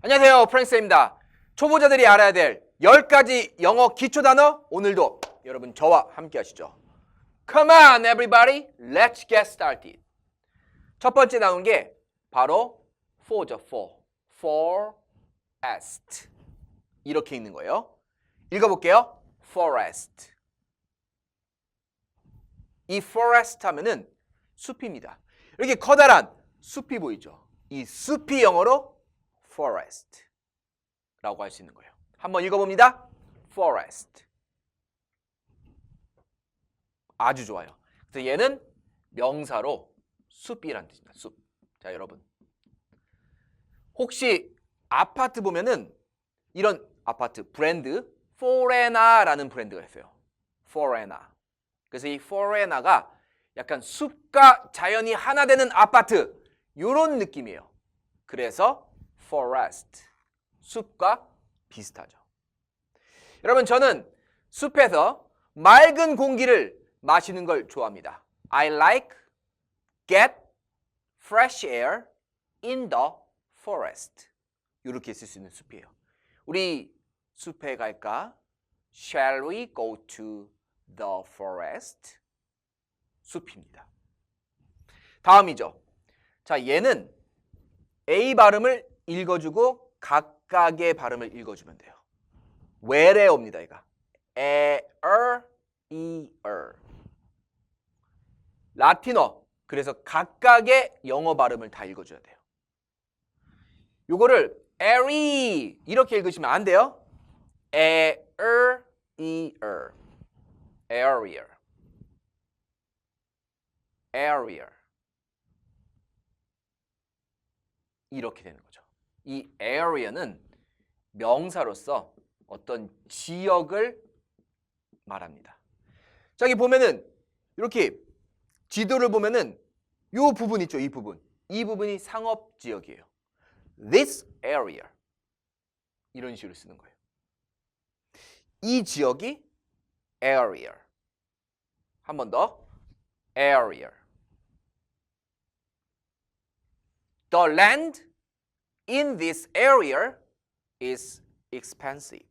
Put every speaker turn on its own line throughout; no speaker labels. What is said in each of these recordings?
안녕하세요. 프랭스입니다. 초보자들이 알아야 될 10가지 영어 기초 단어 오늘도 여러분 저와 함께 하시죠. Come on everybody. Let's get started. 첫 번째 나온 게 바로 for죠. for. forest. 이렇게 있는 거예요. 읽어 볼게요. forest. 이 forest 하면은 숲입니다. 이렇게 커다란 숲이 보이죠. 이 숲이 영어로 forest라고 할 수 있는 거예요. 한번 읽어봅니다. forest. 아주 좋아요. 그래서 얘는 명사로 숲이란 뜻입니다. 숲. 자, 여러분. 혹시 아파트 보면은 이런 아파트 브랜드 포레나라는 브랜드가 있어요. 포레나. 그래서 이 포레나가 약간 숲과 자연이 하나 되는 아파트 요런 느낌이에요. 그래서 forest 숲과 비슷하죠. 여러분 저는 숲에서 맑은 공기를 마시는 걸 좋아합니다. I like get fresh air in the forest. 이렇게 쓸 수 있는 숲이에요. 우리 숲에 갈까? Shall we go to the forest? 숲입니다. 다음이죠. 자, 얘는 A 발음을 읽어주고 각각의 발음을 읽어주면 돼요. 외래어입니다, 얘가. 에, 어, 이, 어. 라틴어. 그래서 각각의 영어 발음을 다 읽어줘야 돼요. 요거를 에리 이렇게 읽으시면 안 돼요. 에, 어, 이, 어. area. area. 이렇게 되는 거죠. 이 area는 명사로서 어떤 지역을 말합니다. 자, 여기 보면은 이렇게 지도를 보면은 요 부분 있죠, 이 부분. 이 부분이 상업 지역이에요. This area. 이런 식으로 쓰는 거예요. 이 지역이 area. 한 번 더. area. The land in this area is expensive.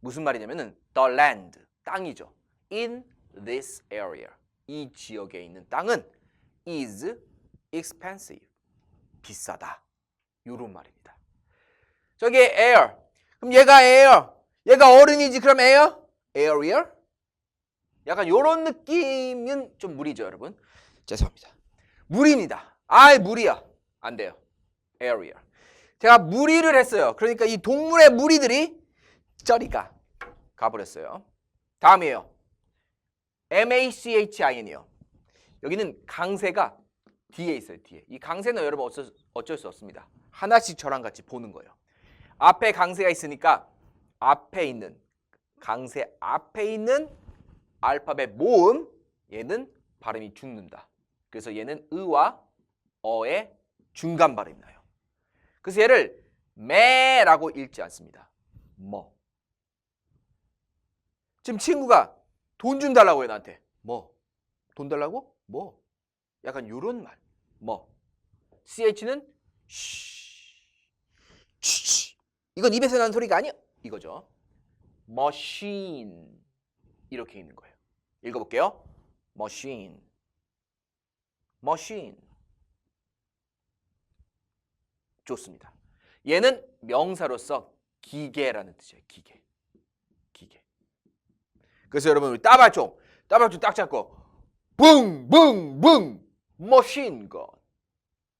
무슨 말이냐면은 the land 땅이죠. in this area 이 지역에 있는 땅은 is expensive 비싸다. 요런 말입니다. 저기 air. 그럼 얘가 air. 얘가 어른이지 그럼 air? area? 약간 요런 느낌은 좀 무리죠, 여러분. 죄송합니다. 무리입니다. 아이 무리야. 안 돼요. area. 제가 무리를 했어요. 그러니까 이 동물의 무리들이 저리가 가버렸어요. 다음이에요. MACHIN이요. 여기는 강세가 뒤에 있어요. 뒤에. 이 강세는 여러분 어쩔, 어쩔 수 없습니다. 하나씩 저랑 같이 보는 거예요. 앞에 강세가 있으니까 앞에 있는 강세 앞에 있는 알파벳 모음 얘는 발음이 죽는다. 그래서 얘는 의와 어의 중간 발음이 나요. 그래서 얘를 매라고 읽지 않습니다. 뭐. 지금 친구가 돈 좀 달라고 해 나한테. 뭐. 돈 달라고? 뭐. 약간 요런 말. 뭐. CH는 쉬. 쉬. 이건 입에서 나는 소리가 아니야. 이거죠. machine. 이렇게 있는 거예요. 읽어볼게요. machine. machine. 좋습니다. 얘는 명사로서 기계라는 뜻이에요. 기계. 기계. 그래서 여러분 따발총, 따발총 딱 잡고 붕붕붕 머신건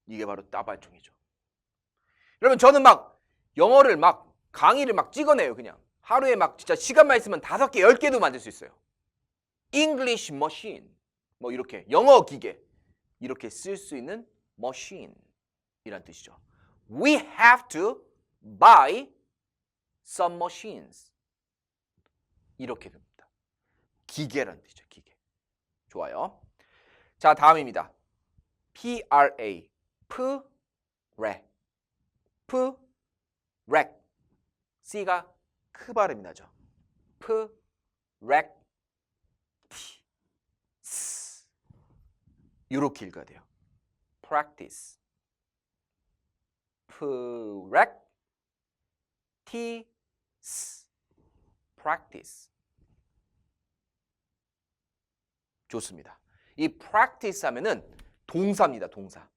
이게 바로 따발총이죠. 여러분 저는 막 영어를 막 강의를 막 찍어내요 그냥 하루에 막 진짜 시간만 있으면 다섯 개, 열 개도 만들 수 있어요. English machine 뭐 이렇게 영어 기계 이렇게 쓸 수 있는 machine이란 뜻이죠. We have to buy some machines. 이렇게 됩니다. 기계라는 뜻이죠. 기계. 좋아요. 자, 다음입니다. PRA. 프레. 프렉. C가 크 발음이 나죠. 프렉. 스. 이렇게 읽어야 돼요. practice. Practice practice 좋습니다. 이 practice 하면은 동사입니다. 동사.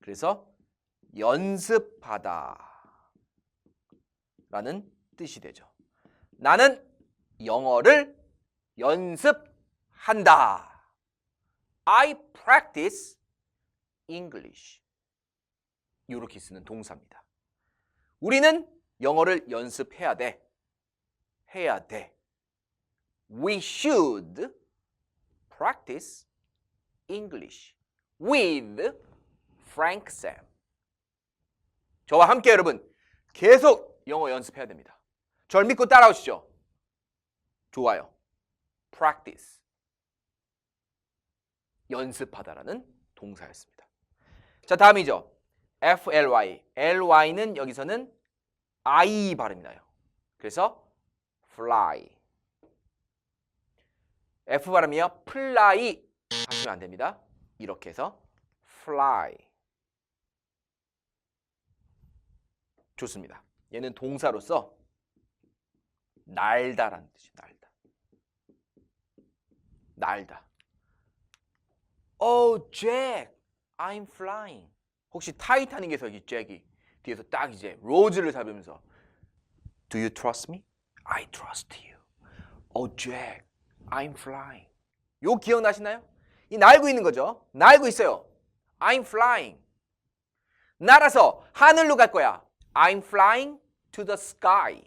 그래서 연습하다 라는 뜻이 되죠. 나는 영어를 연습한다. I practice English. 이렇게 쓰는 동사입니다. 우리는 영어를 연습해야 돼. 해야 돼. We should practice English with Frank Sam. 저와 함께 여러분 계속 영어 연습해야 됩니다. 절 믿고 따라오시죠. 좋아요. practice. 연습하다라는 동사였습니다. 자, 다음이죠. Fly. ly는 여기서는 i 발음이 나요. 그래서 fly. f 발음이요. fly 하시면 안 됩니다. 이렇게 해서 fly. 좋습니다. 얘는 동사로서 날다라는 뜻이에요. 날다. 날다. Oh, Jack, I'm flying. 혹시 타이타닉에서 이 잭이 뒤에서 딱 이제 로즈를 잡으면서 Do you trust me? I trust you. Oh, Jack, I'm flying. 요 기억나시나요? 이 날고 있는 거죠. 날고 있어요. I'm flying. 날아서 하늘로 갈 거야. I'm flying to the sky.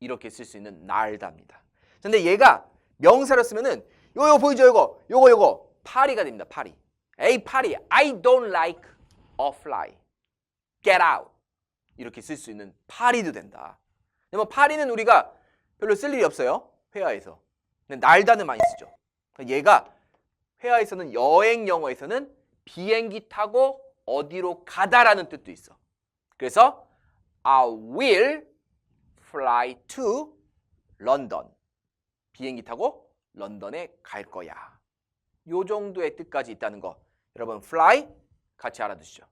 이렇게 쓸 수 있는 날다입니다. 근데 얘가 명사로 쓰면은 요요 보이죠? 요거 요거 요거 파리가 됩니다. 파리. 에이 파리. I don't like fly. Get out. 이렇게 쓸 수 있는 파리도 된다. 근데 뭐 파리는 우리가 별로 쓸 일이 없어요. 회화에서. 근데 날다는 많이 쓰죠. 얘가 회화에서는 여행 영어에서는 비행기 타고 어디로 가다라는 뜻도 있어. 그래서 I will fly to London. 비행기 타고 런던에 갈 거야. 요 정도의 뜻까지 있다는 거. 여러분 fly 같이 알아두시죠.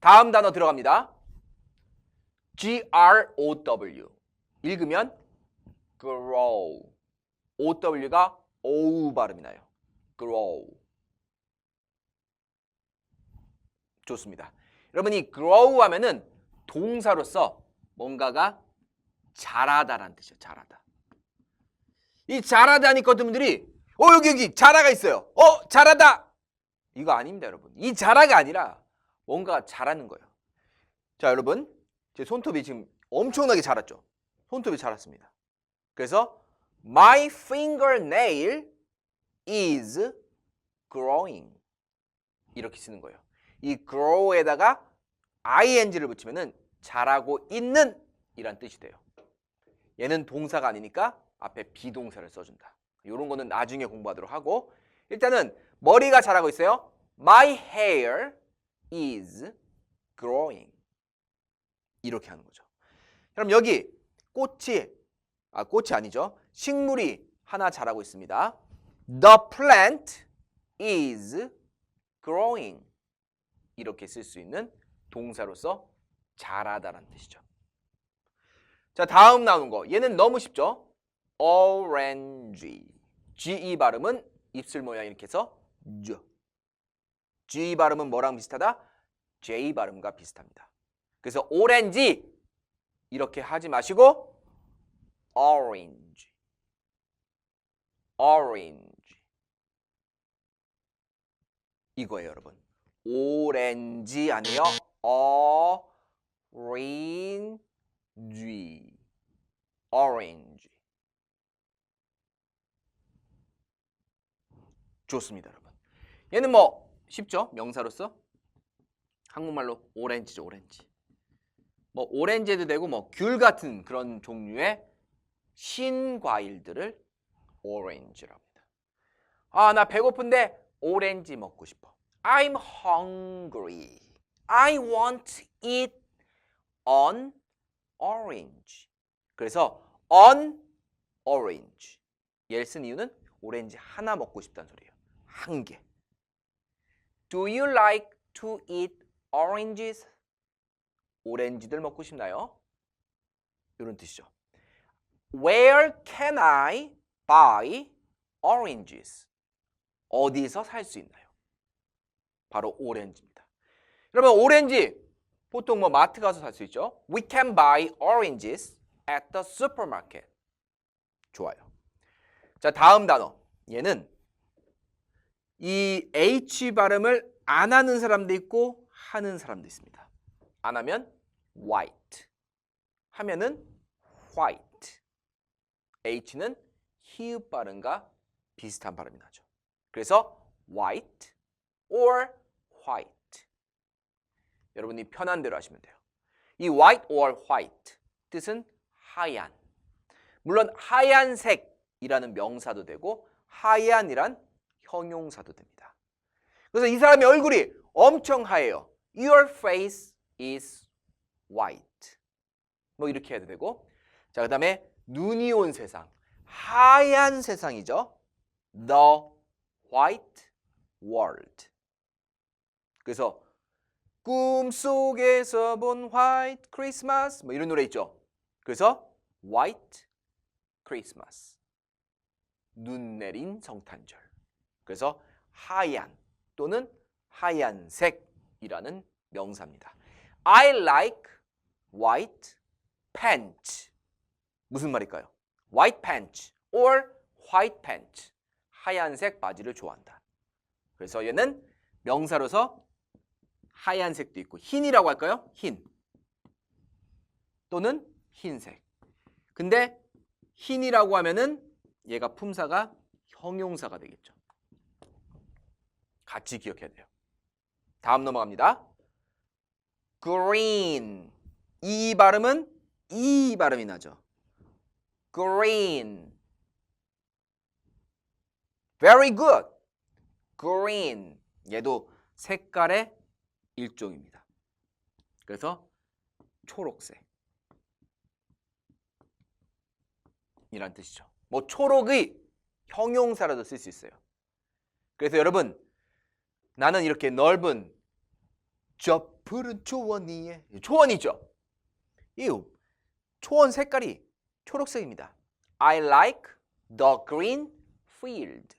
다음 단어 들어갑니다. G R O W. 읽으면 grow. O W가 O 발음이 나요. grow. 좋습니다. 여러분 이 grow 하면은 동사로서 뭔가가 자라다라는 뜻이에요. 자라다. 이 자라다니까 어떤 분들이 어 여기 여기 자라가 있어요. 어 자라다. 이거 아닙니다, 여러분. 이 자라가 아니라 뭔가 자라는 거예요. 자, 여러분. 제 손톱이 지금 엄청나게 자랐죠. 손톱이 자랐습니다. 그래서 my fingernail is growing. 이렇게 쓰는 거예요. 이 grow에다가 ing를 붙이면은 자라고 있는 이란 뜻이 돼요. 얘는 동사가 아니니까 앞에 비동사를 써준다. 이런 거는 나중에 공부하도록 하고 일단은 머리가 자라고 있어요. My hair is growing. 이렇게 하는 거죠. 그럼 여기 꽃이 아 꽃이 아니죠. 식물이 하나 자라고 있습니다. The plant is growing. 이렇게 쓸 수 있는 동사로서 자라다라는 뜻이죠. 자, 다음 나오는 거. 얘는 너무 쉽죠? orange. GE 발음은 입술 모양 이렇게 해서 G. G 발음은 뭐랑 비슷하다? J 발음과 비슷합니다. 그래서 오렌지 이렇게 하지 마시고 orange. orange. 이거예요, 여러분. 오렌지 아니에요. orange. orange. 좋습니다, 여러분. 얘는 뭐 쉽죠? 명사로서 한국말로 오렌지죠, 오렌지. 뭐 오렌지도 되고 뭐 귤 같은 그런 종류의 신과일들을 오렌지라고 합니다. 아, 나 배고픈데 오렌지 먹고 싶어. I'm hungry. I want to eat an orange. 그래서 an orange. 얘를 쓴 이유는 오렌지 하나 먹고 싶다는 소리예요. 한 개. Do you like to eat oranges? 오렌지들 먹고 싶나요? 이런 뜻이죠. Where can I buy oranges? 어디서 살 수 있나요? 바로 오렌지입니다. 여러분 오렌지 보통 뭐 마트 가서 살 수 있죠. We can buy oranges at the supermarket. 좋아요. 자 다음 단어 얘는 이 H 발음을 안 하는 사람도 있고 하는 사람도 있습니다. 안 하면 white 하면은 white H는 히읗 발음과 비슷한 발음이 나죠. 그래서 white or white 여러분이 편한 대로 하시면 돼요. 이 white or white 뜻은 하얀 물론 하얀색이라는 명사도 되고 하얀이란 형용사도 됩니다. 그래서 이 사람의 얼굴이 엄청 하얘요. Your face is white. 뭐 이렇게 해도 되고. 자, 그 다음에 눈이 온 세상. 하얀 세상이죠. The white world. 그래서 꿈속에서 본 white Christmas 뭐 이런 노래 있죠. 그래서 white Christmas. 눈 내린 성탄절. 그래서 하얀 또는 하얀색이라는 명사입니다. I like white pants. 무슨 말일까요? white pants or white pants. 하얀색 바지를 좋아한다. 그래서 얘는 명사로서 하얀색도 있고 흰이라고 할까요? 흰. 또는 흰색. 근데 흰이라고 하면은 얘가 품사가 형용사가 되겠죠. 같이 기억해야 돼요. 다음 넘어갑니다. green. 이 발음은 이 발음이 나죠. green. very good. green. 얘도 색깔의 일종입니다. 그래서 초록색. 이란 뜻이죠. 뭐 초록의 형용사라도 쓸 수 있어요. 그래서 여러분 나는 이렇게 넓은 저 푸른 초원 위에 초원이죠. 이 초원 색깔이 초록색입니다. I like the green field.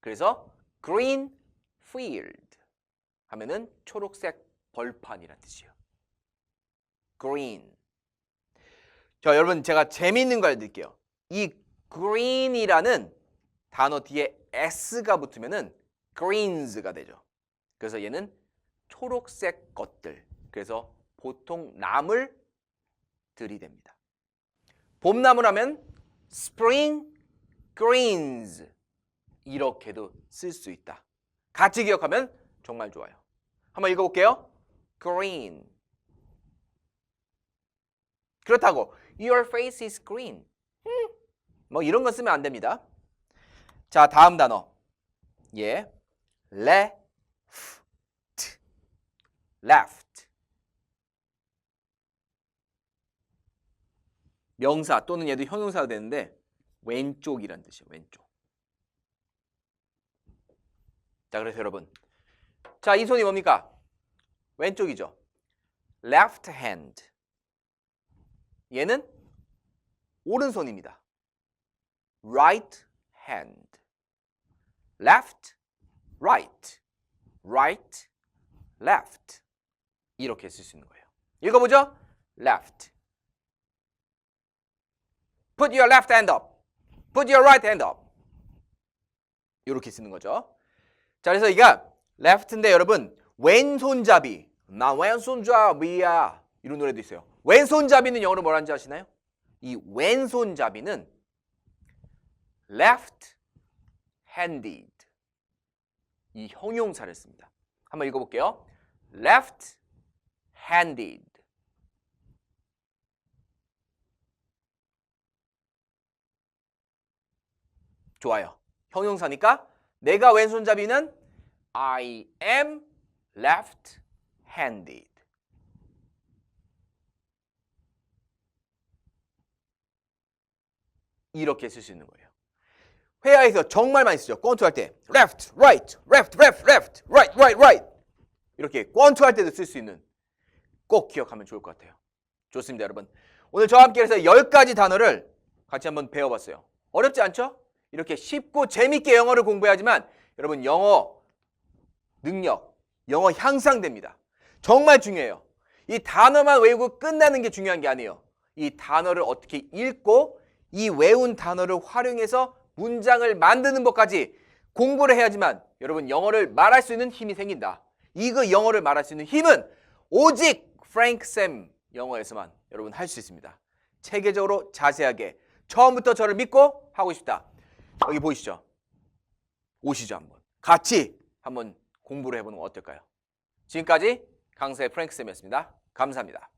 그래서 green field 하면은 초록색 벌판이란 뜻이에요. green. 자, 여러분 제가 재미있는 걸 알려드릴게요. 이 green이라는 단어 뒤에 s가 붙으면은 greens가 되죠. 그래서 얘는 초록색 것들. 그래서 보통 나물 들이댑니다. 봄나무라면 spring greens 이렇게도 쓸 수 있다. 같이 기억하면 정말 좋아요. 한번 읽어볼게요. green. 그렇다고 your face is green. 음, 뭐 이런 거 쓰면 안 됩니다. 자, 다음 단어. 예. left. Left. 명사 또는 얘도 형용사가 되는데 왼쪽이란 뜻이에요. 왼쪽. 자, 그래서 여러분. 자, 이 손이 뭡니까? 왼쪽이죠. left hand. 얘는 오른손입니다. right hand. left, right, right, left. 이렇게 쓸 수 있는 거예요. 읽어보죠. left. Put your left hand up. Put your right hand up. 이렇게 쓰는 거죠. 자, 그래서 이가 left인데 여러분 왼손잡이. 나 왼손잡이야. 이런 노래도 있어요. 왼손잡이는 영어로 뭐라는지 아시나요? 이 왼손잡이는 left-handed 이 형용사를 씁니다. 한번 읽어볼게요. Left-handed 좋아요. 형용사니까 내가 왼손잡이는 I am left-handed 이렇게 쓸 수 있는 거예요. 회화에서 정말 많이 쓰죠. 권투할 때 left, right, left, left, left, right, right, right. 이렇게 권투할 때도 쓸 수 있는 꼭 기억하면 좋을 것 같아요. 좋습니다, 여러분. 오늘 저와 함께 해서 10가지 단어를 같이 한번 배워봤어요. 어렵지 않죠? 이렇게 쉽고 재밌게 영어를 공부해야지만 여러분 영어 능력, 영어 향상됩니다. 정말 중요해요. 이 단어만 외우고 끝나는 게 중요한 게 아니에요. 이 단어를 어떻게 읽고 이 외운 단어를 활용해서 문장을 만드는 것까지 공부를 해야지만 여러분 영어를 말할 수 있는 힘이 생긴다. 이거 영어를 말할 수 있는 힘은 오직 프랭크 쌤 영어에서만 여러분 할 수 있습니다. 체계적으로 자세하게 처음부터 저를 믿고 하고 싶다. 여기 보이시죠? 오시죠 한번. 같이 한번 공부를 해보는 건 어떨까요? 지금까지 강사의 프랭크 쌤이었습니다. 감사합니다.